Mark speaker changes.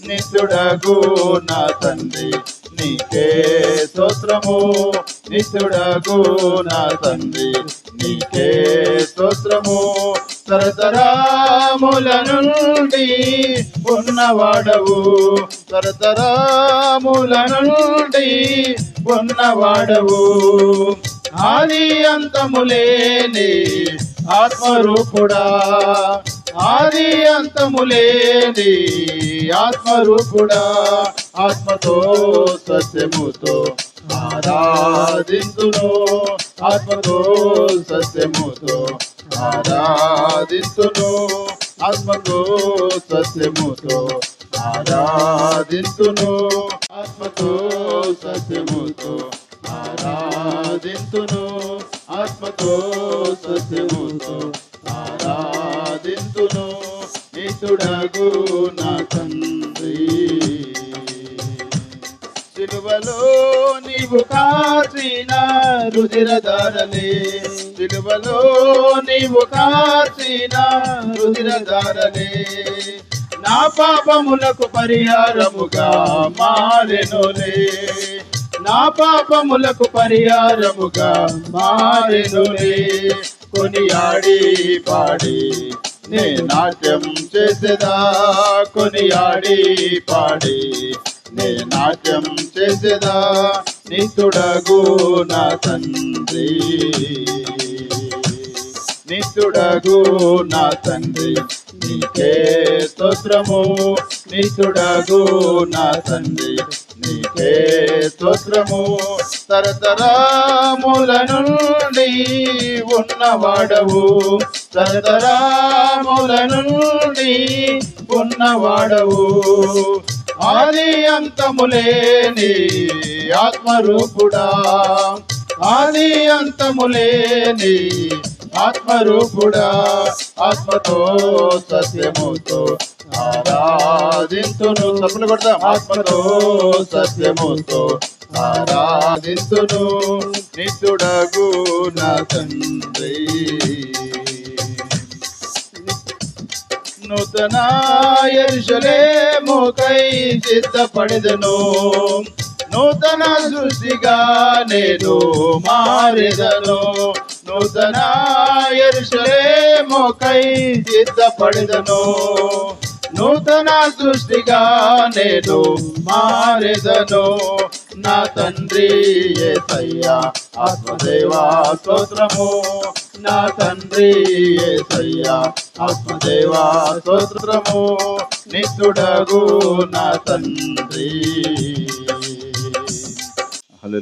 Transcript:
Speaker 1: నిత్యుడగు నా తండ్రి నీకే స్తోత్రము. నిత్యుడగు నా తండ్రి నీకే స్తోత్రము. తరతరాముల నుండి ఉన్నవాడవు. తరతరాముల నుండి ఉన్నవాడవు. ఆది అంతములేని ఆత్మరూపుడా. ఆది అంతము లేని ఆత్మరూపుడా ఆత్మతో సత్యముతో ఆరాధింతును. ఆత్మతో సత్యముతో ఆరాధింతును. ఆత్మతో సత్యముతో ఆరాధింతును. ఆత్మతో సత్యముతో ఆరాధింతును. ఆత్మతో సత్యముతో ఇతుడగు నా తండ్రి. సిలువలో నీవు కాచిన రుధిరధారలే సిలువలో నీవు కాచిన రుధిరధారలే నా పాపములకు పరిహారముగా మారెనులే. నా పాపములకు పరిహారముగా మారెనులే. కొనియాడి పాడి నే నాట్యం చేసేదా? కొనియాడి పాడి. నే నాట్యం చేసేదా? నితుడగు నా తండ్రి. నితుడగు నా తండ్రి నీకే స్తోత్రము. నితుడగు నా తండ్రి నీకే స్తోత్రము. తరతరాముల నుండి ఉన్నవాడవు. తరతరాముల నుండి ఉన్నవాడవు. ఆది అంతములేని ఆత్మరూపుడా. ఆది అంతములేని ఆత్మరూపుడా. ఆత్మతో సత్యముతో ఆరాధింతును. తప్పులు కొడతాం. ఆత్మతో సత్యముతో ఆరాధింతును. నిత్యుడగు నా తండ్రి. నూతన ఎరుషలేముకై సిద్ధపడెదను. నూతన సృష్టిగా నేను మారెదను. నూతన ఎరుషలేముకై సిద్ధపడెదను. నూతన సృష్టిగా నేను మారెదను. నా తండ్రి ఏసయ్యా ఆత్మదేవా స్తోత్రము. నా తండ్రి ఏసయ్యా ఆత్మదేవా స్తోత్రము. నిత్యుడగు నా తండ్రి. హలో